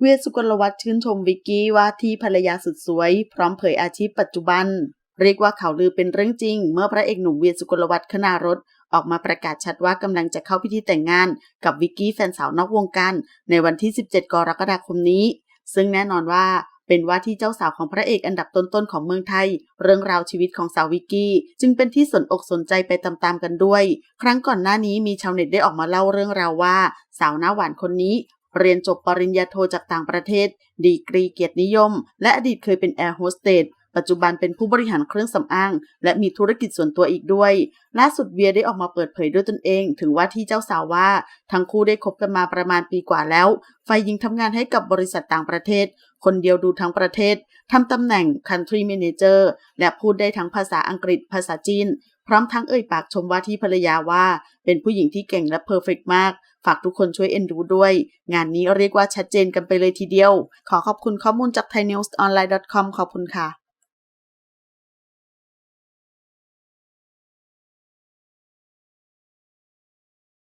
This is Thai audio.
เวียสุกลวัฒน์ชื่นชมวิกกี้ว่าที่ภรรยาสุดสวย พร้อมเผยอาชีพปัจจุบัน เรียกว่าข่าวลือเป็นเรื่องจริง เมื่อพระเอกหนุ่มเวียสุกลวัฒน์คณารถออกมาประกาศชัดว่ากำลังจะเข้าพิธีแต่งงาน กับวิกกี้แฟนสาวนอกวงการในวันที่ 17 กรกฎาคมนี้ ซึ่งแน่นอนว่าเป็นว่าที่เจ้าสาวของพระเอกอันดับต้นๆของเมืองไทย เรื่องราวชีวิตของสาววิกกี้ จึงเป็นที่สนอกสนใจไปตามๆกันด้วย ครั้งก่อนหน้านี้มีชาวเน็ตได้ออกมาเล่าเรื่องราวว่า สาวหน้าหวานคนนี้ เรียนจบปริญญาโทจากต่างประเทศ ดีกรีเกียรตินิยม และอดีตเคยเป็นแอร์โฮสเตส ปัจจุบันเป็นผู้บริหารเครื่องสำอาง และมีธุรกิจส่วนตัวอีกด้วย ล่าสุดเวียได้ออกมาเปิดเผยด้วยตนเอง ถึงว่าที่เจ้าสาวว่า ทั้งคู่ได้คบกันมาประมาณปีกว่าแล้ว ฝ่ายหญิงทำงานให้กับบริษัทต่างประเทศ คนเดียวดูทั้งประเทศทำตำแหน่ง Country Manager และพูดได้ทั้งภาษาอังกฤษภาษาจีน พร้อมทั้งเอ่ยปากชมว่าที่ภรรยาว่า เป็นผู้หญิงที่เก่งและเพอร์เฟกมากฝากทุกคนช่วยเอ็นดูด้วย งานนี้เรียกว่าชัดเจนกันไปเลยทีเดียว ขอขอบคุณข้อมูลจาก thainewsonline.com ขอบคุณค่ะ